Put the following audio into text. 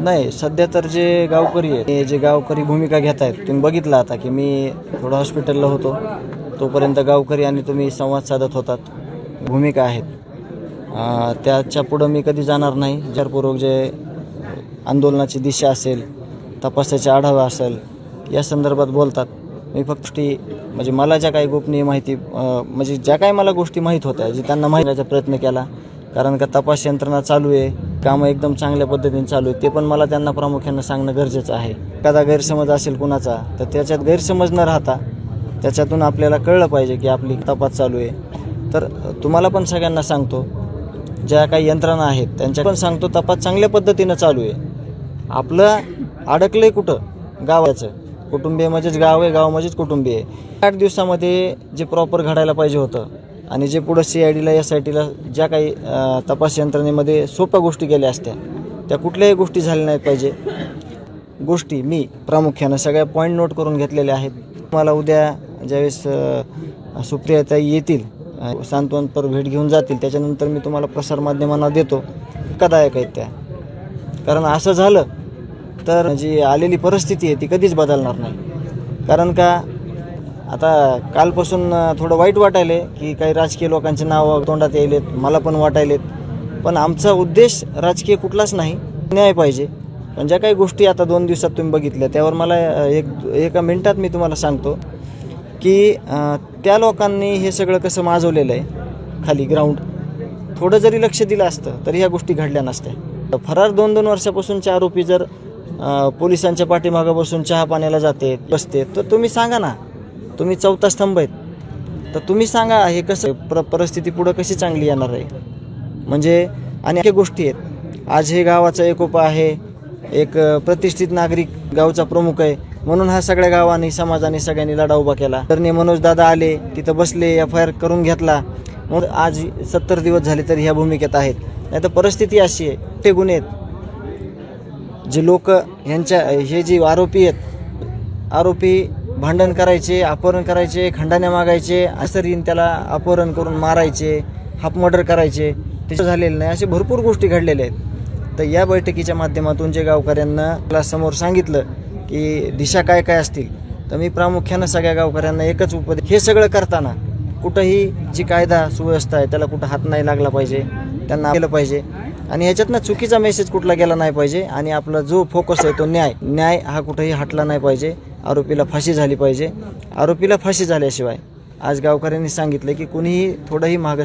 नाही सध्या तर जे गावकरी आहे ते जे गावकरी भूमिका घेत आहेत तुम्ही बघितलं आता की मी थोडं हॉस्पिटलला होतो. तोपर्यंत गावकरी आणि तुम्ही संवाद साधत होतात. भूमिका आहेत. त्याच्या पुढं मी कधी जाणार नाही. जरपूर्वक जे आंदोलनाची दिशा असेल तपासाचे आढावा असेल या संदर्भात बोलतात. मी फक्त म्हणजे मला ज्या काही गोपनीय माहिती म्हणजे ज्या काही मला गोष्टी माहीत होत्या जे त्यांना माहितीचा प्रयत्न केला कारण का तपास यंत्रणा चालू आहे. कामं एकदम चांगल्या पद्धतीने चालू आहे ते पण मला त्यांना प्रामुख्यानं सांगणं गरजेचं आहे. एखादा गैरसमज असेल कुणाचा तर त्याच्यात गैरसमज न राहता त्याच्यातून आपल्याला कळलं पाहिजे की आपली तपास चालू आहे. तर तुम्हाला पण सगळ्यांना सांगतो ज्या काही यंत्रणा आहेत त्यांच्या पण सांगतो तपास चांगल्या पद्धतीनं चालू आहे. आपलं अडकलं आहे कुठं? गावाचं. कुटुंबीय म्हणजेच गाव आहे गाव म्हणजेच कुटुंबीय. आठ दिवसामध्ये जे प्रॉपर घडायला पाहिजे होतं आणि जे पुढं सी आय डीला एस आय टीला ज्या काही तपास यंत्रणेमध्ये सोप्या गोष्टी केल्या असत्या त्या कुठल्याही गोष्टी झाल्या नाहीत पाहिजे. गोष्टी मी प्रामुख्यानं सगळ्या पॉईंट नोट करून घेतलेल्या आहेत. मला उद्या ज्यावेळेस सुप्रियाताई येतील सांत्वनपर भेट घेऊन जातील त्याच्यानंतर मी तुम्हाला प्रसारमाध्यमांना देतो. कदायक आहेत त्या. कारण असं झालं तर जी आलेली परिस्थिती आहे ती कधीच बदलणार नाही. कारण का आता कालपासून थोडं वाईट वाटायले की काही राजकीय लोकांचे नाव तोंडात यायलेत मला पण वाटायलेत. पण आमचा उद्देश राजकीय कुठलाच नाही न्याय पाहिजे. पण ज्या काही गोष्टी आता दोन दिवसात तुम्ही बघितल्या त्यावर मला एक एका मिनटात मी तुम्हाला सांगतो की त्या लोकांनी हे सगळं कसं माजवलेलं आहे खाली ग्राउंड थोडं जरी लक्ष दिलं असतं तरी ह्या गोष्टी घडल्या नसत्या. फरार दोन दोन वर्षापासूनचे आरोपी जर पोलिसांच्या पाठीमागं बसून चहा पाण्याला जाते बसते तर तुम्ही सांगा ना तुम्ही चौथा स्तंभ आहेत. तर तुम्ही सांगा हे कसं प्र परिस्थिती पुढं कशी चांगली येणार आहे? म्हणजे आणि गोष्टी आहेत. आज हे गावाचा एकोपा आहे एक प्रतिष्ठित नागरिक गावचा प्रमुख आहे. म्हणून हा सगळ्या गावांनी समाजाने सगळ्यांनी लढा उभा केला. तर मनोज दादा आले तिथं बसले एफ आय आर करून घेतला. मग आज सत्तर दिवस झाले तरी ह्या भूमिकेत आहेत. नाही तर परिस्थिती अशी आहे ते गुन्हे आहेत. जे लोक ह्यांच्या हे जे आरोपी आहेत आरोपी भांडण करायचे अपहरण करायचे खंडाण्या मागायचे असरीन त्याला अपहरण करून मारायचे हाफ मर्डर करायचे त्याचं झालेलं नाही असे भरपूर गोष्टी घडलेल्या आहेत. तर या बैठकीच्या माध्यमातून जे गावकऱ्यांना मला समोर सांगितलं की दिशा काय काय असतील तर मी प्रामुख्यानं सगळ्या गावकऱ्यांना एकच उपदेश हे सगळं करताना कुठंही जी कायदा सुव्यवस्था आहे त्याला कुठं हात नाही लागला पाहिजे त्यांना केलं पाहिजे. आणि ह्याच्यातनं चुकीचा मेसेज कुठला गेला नाही पाहिजे आणि आपला जो फोकस आहे तो न्याय. न्याय हा कुठेही हटला नाही पाहिजे. आरोपीला फाशी झाली पाहिजे. आरोपीला फाशी झाल्याशिवाय आज गावकऱ्यांनी सांगितलं की कुणीही थोडंही मागं